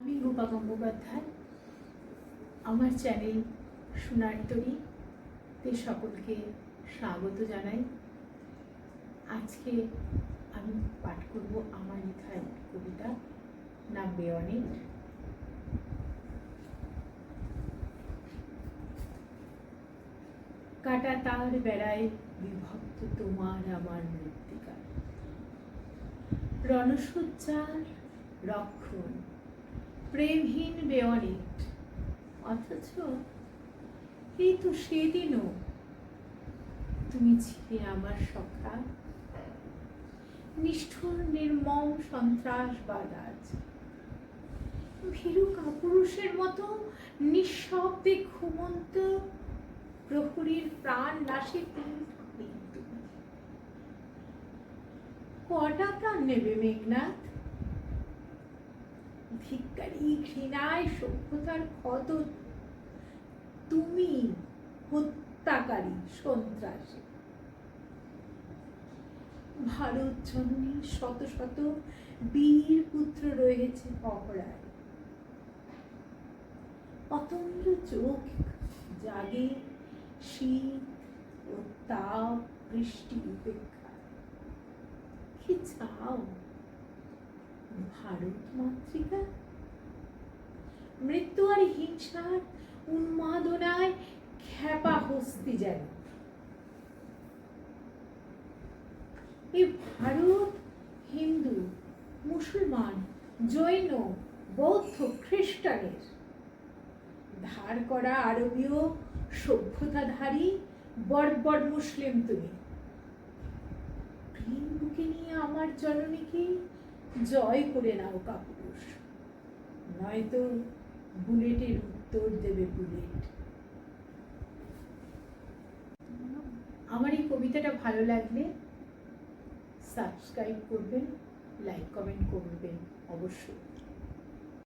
আমি রূপা গঙ্গোপাধ্যায়। আমার চ্যানেল সোনার তরীতে সকলকে স্বাগত জানাই। আজকে আমি পাঠ করব আমার লেখা একটি কবিতা, নাম বেয়নেট কাটা তার বেড়ায় বিভক্ত তোমার আমার মৃত্তিকা। রণসজ্জার রক্ষণ প্রেমহীন বেওয়ানিট অথচ এই তো সেদিনও তুমি ছিলে আমার সখা। নিষ্ঠুর, নির্মম সন্ত্রাসবাদ আজ ভীরু কাপুরুষের মতো নিঃশব্দে ঘুমন্ত প্রহরীর প্রাণ লাশে কটা প্রাণ নেবে মেঘনাথ? ধিক্কারি ঘৃণায় সভ্যতার ক্ষত তুমি হত্যাকারী সন্ত্রাসী। ভারত জননী শত শত বীর পুত্র রয়েছে পহড়ায় অতন্দ্র চোখ জাগে শীত ও তাপ বৃষ্টি উপেক্ষা কি চাও? ভারত মাতৃকা মৃত্যু আর হিংসার উন্মাদনায় খ্যাপা হস্তি যেন। এই ভারত হিন্দু, মুসলমান, জৈন, বৌদ্ধ, খ্রিস্টানের। ধার করা আরবীয় সভ্যতাধারী বর্বর মুসলিম তুমি। প্রেম নিয়ে আমার জননীকে জয় করে নাও কাপুরুষ। নয়তো বুলেটের উত্তর দেবে বুলেট। আমার এই কবিতাটা ভালো লাগলে সাবস্ক্রাইব করবেন লাইক কমেন্ট করবেন অবশ্যই।